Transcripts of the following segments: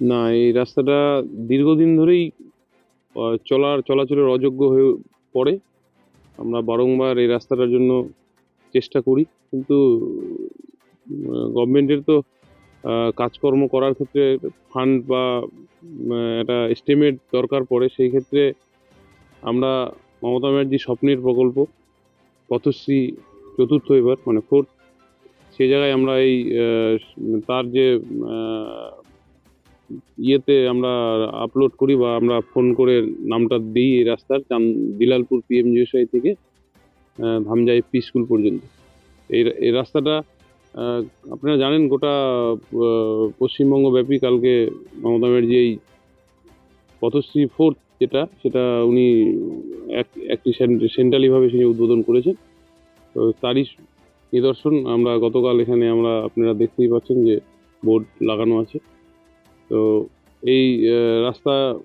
না, এই রাস্তাটা দীর্ঘদিন ধরেই চলার, চলাচলের অযোগ্য হয়ে পড়ে। আমরা বারংবার এই রাস্তাটার জন্য চেষ্টা করি। কিন্তু গভর্নমেন্টের তো কাজকর্ম করার ক্ষেত্রে ফান্ড বা একটা এস্টিমেট দরকার পড়ে। সেই ক্ষেত্রে আমরা মমতা ব্যানার্জি স্বপ্নের প্রকল্প, পথশ্রী চতুর্থ এবার মানে ফোর্থ সেই জায়গায় আমরা এই তার যে ইয়েতে আমরা আপলোড করি বা আমরা ফোন করে নামটা দিই এই রাস্তার, চান দিলালপুর পিএমজিএসআই থেকে ধামজাই পি স্কুল পর্যন্ত। এই এই রাস্তাটা আপনারা জানেন গোটা পশ্চিমবঙ্গ ব্যাপী কালকে মমতা ব্যানার্জি এই পথশ্রী ফোর্থ যেটা, সেটা উনি এক, একটি সেন্ট্রালিভাবে তিনি উদ্বোধন করেছেন। তো তারই নিদর্শন আমরা গতকাল এখানে আমরা আপনারা দেখতেই পাচ্ছেন যে বোর্ড লাগানো আছে। তো এই রাস্তা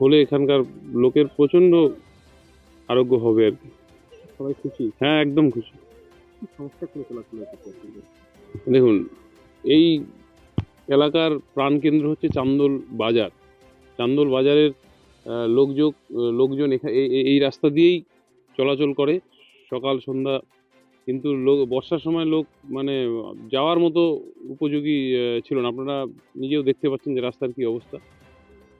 হলে এখানকার লোকের প্রচণ্ড আরোগ্য হবে আর কি। সবাই খুশি? হ্যাঁ একদম খুশি। সমস্যা দেখুন এই এলাকার প্রাণকেন্দ্র হচ্ছে চান্দোল বাজার। চান্দোল বাজারের লোকজন এখা- এই- এই- এই রাস্তা দিয়েই চলাচল করে। সকাল সন্ধ্যা কিন্তু লোক বর্ষার সময় লোক মানে যাওয়ার মতো উপযোগী ছিল না। আপনারা নিজেও দেখতে পাচ্ছেন যে রাস্তার কি অবস্থা।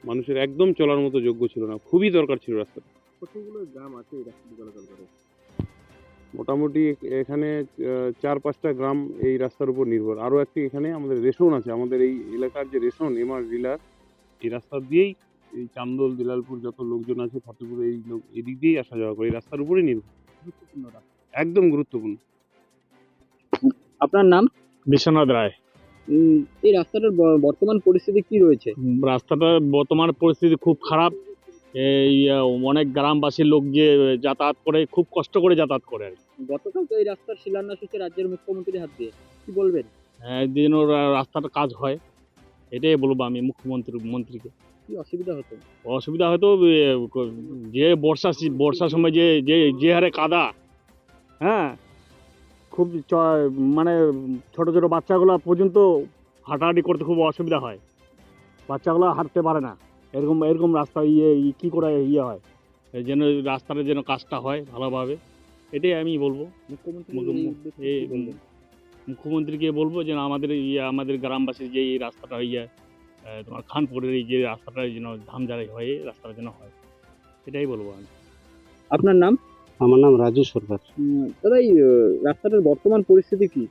মানুষের একদম চলার মতো যোগ্য ছিল না। খুবই দরকার ছিল রাস্তা। কতগুলো গ্রাম আছে এই রাস্তা চলাচল করে? মোটামুটি এখানে চার পাঁচটা গ্রাম এই রাস্তার উপর নির্ভর। আরও একটি এখানে আমাদের রেশন আছে। আমাদের এই এলাকার যে রেশন এমআর ডিলার এই রাস্তা দিয়েই এই চান্দোল দিলালপুর যত লোকজন আছে ফতেপুর এই লোক এদিক দিয়েই আসা যাওয়া করে। এই রাস্তার উপরেই নির্ভর। গুরুত্বপূর্ণ রাস্তা। একদম গুরুত্বপূর্ণ। আপনার নাম? বিশ্বনাথ রায়। এই রাস্তাটার বর্তমান পরিস্থিতি কি রয়েছে? রাস্তাটার বর্তমান পরিস্থিতি খুব খারাপ। এই অনেক গ্রামবাসীর লোক যে যাতায়াত করে খুব কষ্ট করে যাতায়াত করে আর কি। গতকাল তো এই রাস্তার শিলান্যাস হচ্ছে রাজ্যের মুখ্যমন্ত্রীর হাত দিয়ে। কি বলবেন? হ্যাঁ, যেন রাস্তাটা কাজ হয় এটাই বলব আমি মুখ্যমন্ত্রী মন্ত্রীকে। কি অসুবিধা হতো? অসুবিধা হয়তো যে বর্ষা বর্ষার সময় যে যে যে হারে কাদা হ্যাঁ। খুব চ- মানে ছোট ছোট বাচ্চাগুলো পর্যন্ত হাঁটাহাঁটি করতে খুব অসুবিধা হয়। বাচ্চাগুলো হাঁটতে পারে না। এরকম এরকম রাস্তা ইয়ে ই- কি করে ইয়ে হয়? যেন রাস্তাটা যেন কাজটা হয় ভালোভাবে। এটাই আমি বলব? মুখ্যমন্ত্রীকে বলব যেন আমাদের ইয়ে আমাদের গ্রামবাসীর যে এই রাস্তাটা ইয়ে তোমার খানপুরের এই যে রাস্তাটা যেন ধামঝাড়াই হয় এই রাস্তাটা যেন হয়। এটাই বলব আমি। আপনার নাম? আমার নাম রাজু সরকার। দাদা এই রাস্তাটার বর্তমান পরিস্থিতি কি?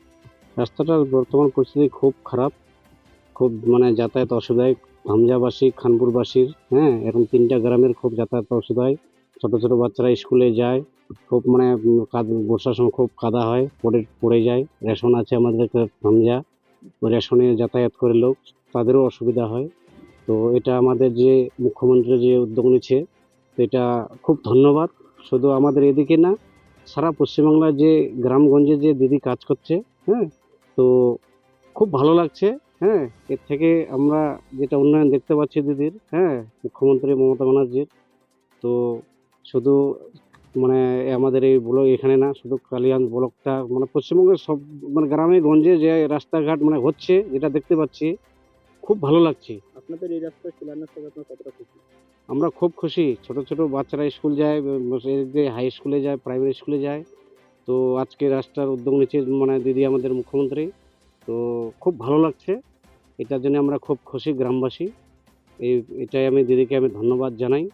রাস্তাটার বর্তমান পরিস্থিতি খুব খারাপ খুব মানে যাতায়াত অসুবিধায়। হামজাবাসী খানপুরবাসীর হ্যাঁ এরকম তিনটা গ্রামের খুব যাতায়াত অসুবিধা হয় ছোটো ছোটো বাচ্চারা স্কুলে যায় খুব মানে কাদ- বর্ষার সময় খুব কাদা হয় পড়ে পড়ে যায়। রেশন আছে আমাদের ওই রেশনে যাতায়াত করে লোক তাদেরও অসুবিধা হয়। তো এটা আমাদের যে মুখ্যমন্ত্রী যে উদ্যোগ নিচ্ছে তো এটা খুব ধন্যবাদ। শুধু আমাদের এদিকে না, সারা পশ্চিমবাংলার যে গ্রামগঞ্জে যে দিদি কাজ করছে হ্যাঁ তো খুব ভালো লাগছে হ্যাঁ এর থেকে আমরা যেটা উন্নয়ন দেখতে পাচ্ছি দিদির হ্যাঁ মুখ্যমন্ত্রী মমতা ব্যানার্জির, তো শুধু মানে আমাদের এই ব্লক এখানে না, শুধু কালিয়ান ব্লকটা মানে পশ্চিমবঙ্গের সব মানে গ্রামে গঞ্জে যে রাস্তাঘাট মানে হচ্ছে, যেটা দেখতে পাচ্ছি খুব ভালো লাগছে। আপনাদের এই রাস্তায় শিলান্যাস করে আপনার কতটা খুশি? আমরা খুব খুশি। ছোট ছোট বাচ্চারা স্কুল যায় যে হাই স্কুলে যায় প্রাইমারি স্কুলে যায়। তো আজকে রাস্তার উদ্যোগ নিচ্ছে মানে দিদি আমাদের মুখ্যমন্ত্রী। তো খুব ভালো লাগছে। এটার জন্য আমরা খুব খুশি গ্রামবাসী। এই এটাই আমি দিদিকে আমি ধন্যবাদ জানাই।